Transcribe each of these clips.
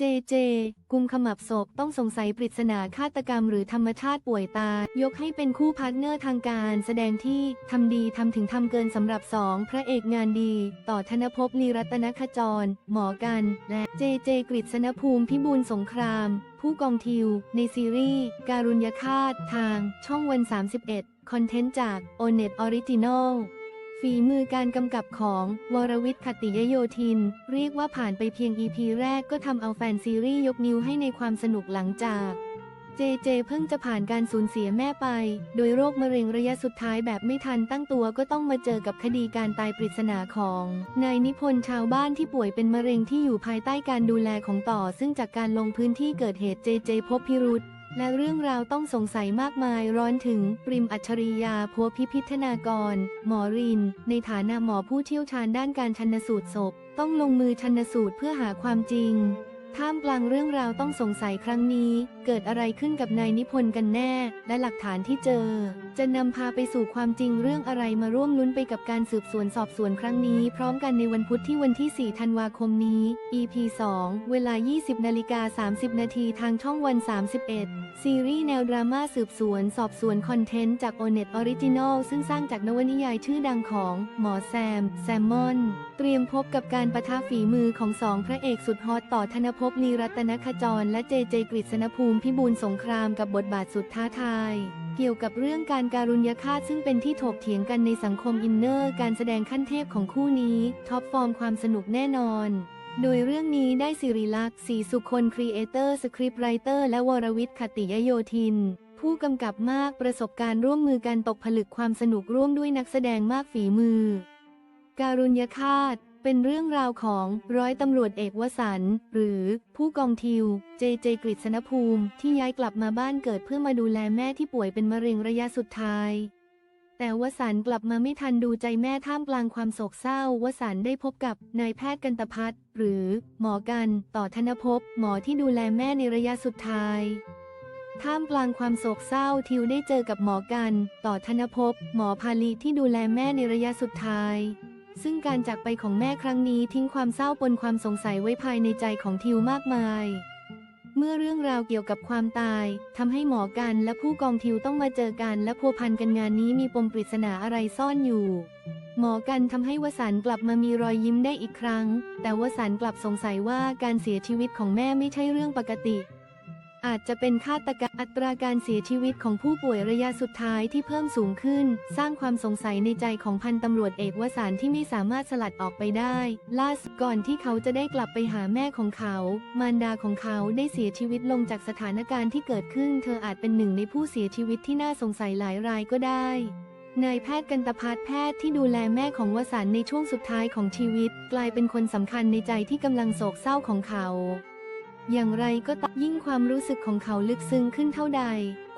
เจเจ กุมขมับศพต้องสงสัยปริศนาฆาตกรรมหรือธรรมชาติป่วยตายยกให้เป็นคู่พาร์ทเนอร์ทางการแสดงที่ทำดีทำถึงทำเกินสำหรับสองพระเอกงานดี ต่อธนภพลีรัตนขจร หมอกัน และเจเจกฤษณภูมิพิบูลสงคราม ผู้กองทิว ในซีรีส์ การุญยฆาตทาง ช่องวัน 31 คอนเทนต์จาก o n e t Original ฝีมือการกำกับของ วรวิทย์ขติยโยธิน เรียกว่าผ่านไปเพียง EP แรกก็ทำเอาแฟนซีรีส์ยกนิ้วให้ในความสนุกหลังจากเจเจเพิ่งจะผ่านการสูญเสียแม่ไป โดยโรคมะเร็งระยะสุดท้ายแบบไม่ทันตั้งตัวก็ต้องมาเจอกับคดีการตายปริศนาของนายนิพนธ์ชาวบ้านที่ป่วยเป็นมะเร็งที่อยู่ภายใต้การดูแลของต่อ ซึ่งจากการลงพื้นที่เกิดเหตุเจเจพบพิรุษ และเรื่องราวต้องสงสัยมากมายร้อนถึงปริมอัจฉริยาพัวพิพิธนากร หมอริน ในฐานะหมอผู้เชี่ยวชาญด้านการชันสูตรศพ ต้องลงมือชันสูตรเพื่อหาความจริง ท่ามกลางเรื่องราวต้องสงสัยครั้งนี้ เกิดอะไรขึ้นกับนายนิพนธ์กันแน่ และหลักฐานที่เจอ จะนำพาไปสู่ความจริงเรื่องอะไรมาร่วมลุ้นไปกับการสืบสวนสอบสวนครั้งนี้ พร้อมกันในวันพุธที่วันที่ 4 ธันวาคมนี้ EP 2 เวลา 20นาฬิกา30 นาทีทางช่องวัน 31 ซีรีส์แนวดราม่าสืบสวน สอบสวนคอนเทนต์จาก o n e t Original ซึ่งสร้างจากนวนิยายชื่อดังของ หมอแซม แซมมอน เตรียมพบกับการประทะฝีมือของสองพระเอกสุดฮอตต่อธนภพลีรัตนขจร และเจเจกฤษณภูมิพิบูลสงครามกับบทบาทสุดท้าทาย เกี่ยวกับเรื่องการการุญยฆาตซึ่งเป็นที่ถกเถียงกันในสังคมอินเนอร์ การแสดงขั้นเทพของคู่นี้ท็อปฟอร์มความสนุกแน่นอน โดยเรื่องนี้ได้สิริลักษณ์ศรีสุคนครีเอเตอร์สคริปต์ไรเตอร์และวรวิทย์ขติยโยธินผู้กำกับมากประสบการณ์ร่วมมือการตกผลึกความสนุกร่วมด้วยนักแสดงมากฝีมือ การุญยฆาต เป็นเรื่องราวของร้อยตำรวจเอกวสันต์หรือผู้กองทิว เจเจกฤษณภูมิ ที่ย้ายกลับมาบ้านเกิดเพื่อมาดูแลแม่ที่ป่วยเป็นมะเร็งระยะสุดท้าย แต่วสันต์กลับมาไม่ทันดูใจแม่ท่ามกลางความโศกเศร้าวสันต์ได้พบกับนายแพทย์กันตพัฒน์หรือหมอกันต่อธนภพหมอที่ดูแลแม่ในระยะสุดท้ายท่ามกลางความโศกเศร้าทิวได้เจอกับหมอกัน ต่อธนภพหมอพาลีที่ดูแลแม่ในระยะสุดท้าย ซึ่งการจากไปของแม่ครั้งนี้ทิ้งความเศร้าปนความสงสัยไว้ภายในใจของทิวมากมาย เมื่อเรื่องราวเกี่ยวกับความตายทำให้หมอกันและผู้กองทิวต้องมาเจอกันและพัวพันกันงานนี้มีปมปริศนาอะไรซ่อนอยู่ หมอกันทำให้วสันกลับมามีรอยยิ้มได้อีกครั้ง แต่วสันกลับสงสัยว่าการเสียชีวิตของแม่ไม่ใช่เรื่องปกติ อาจจะเป็นฆาตกรรมอัตราการเสียชีวิตของผู้ป่วยระยะสุดท้ายที่เพิ่มสูงขึ้น สร้างความสงสัยในใจของพันตำรวจเอกวสานที่ไม่สามารถสลัดออกไปได้ ล่าสุดก่อนที่เขาจะได้กลับไปหาแม่ของเขา มารดาของเขาได้เสียชีวิตลงจากสถานการณ์ที่เกิดขึ้น เธออาจเป็นหนึ่งในผู้เสียชีวิตที่น่าสงสัยหลายรายก็ได้นายแพทย์กันตพัฒน์แพทย์ที่ดูแลแม่ของวสันในช่วงสุดท้ายของชีวิต กลายเป็นคนสำคัญในใจที่กำลังโศกเศร้าของเขา อย่างไรก็ตามยิ่งความรู้สึกของเขาลึกซึ้งขึ้นเท่าใด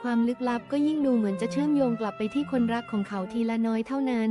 ความลึกลับก็ยิ่งดูเหมือนจะเชื่อมโยงกลับไปที่คนรักของเขาทีละน้อยเท่านั้น